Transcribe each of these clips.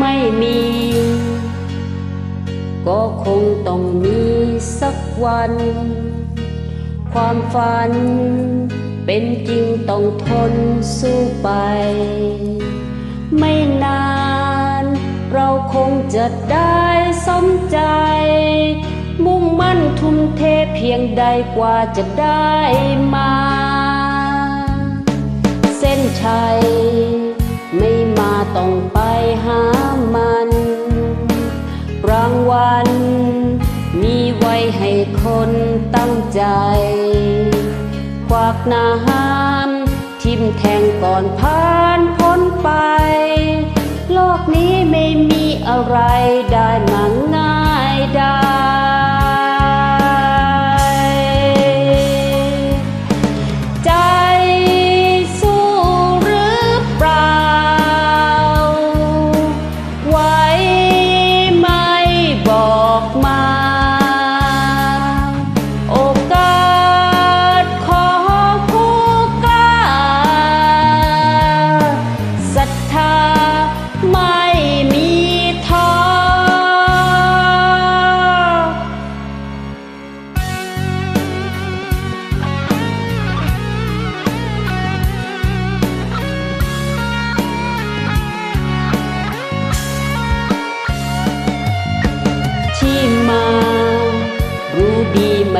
ไม่มี ก็คงต้องมีสักวัน ความฝัน เป็นจริงต้องทนสู้ไป ไม่นาน เราคงจะได้สมใจ มุ่งมั่นทุ่มเทเพียงใดกว่าจะได้มา เส้นชัย รางวัล มีไว้ให้คนตั้งใจ ควักน้ำทิมแทงก่อนผ่านพ้นไป โลกนี้ไม่มีอะไรได้มาง่าย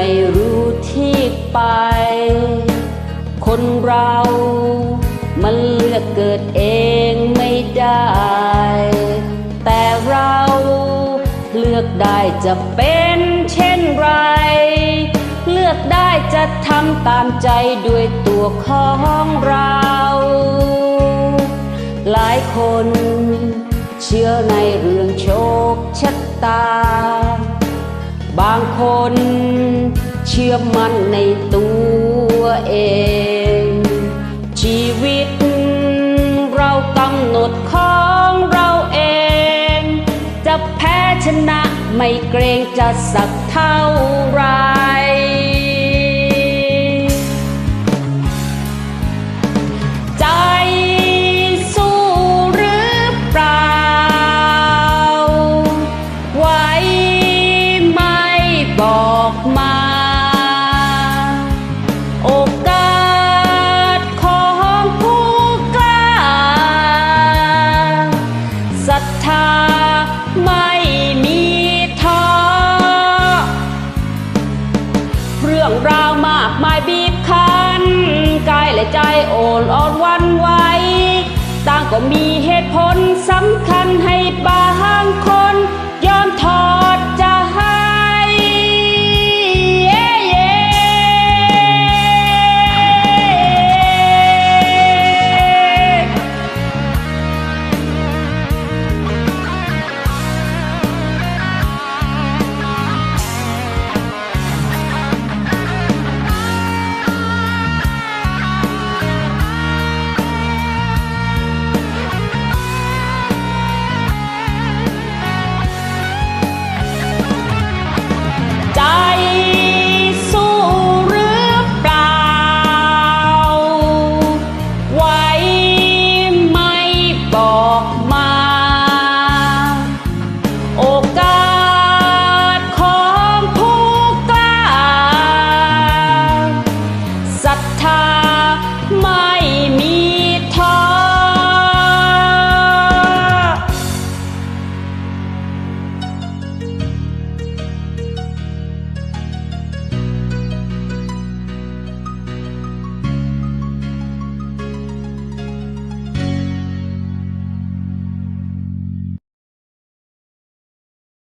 ไม่รู้ที่ไป คนเรามันเลือกเกิดเองไม่ได้ แต่เราเลือกได้จะเป็นเช่นไร เลือกได้จะทำตามใจด้วยตัวของเรา หลายคนเชื่อในเรื่องโชคชะตา บางคน เชื่อมั่นในตัวเอง ชีวิตเรากำหนดของเราเอง จะแพ้ชนะไม่เกรงจะสักเท่าไร และใจโอนอ่อนวันไหวต่างก็มีเหตุผลสำคัญให้บางคนยอมถอดใจ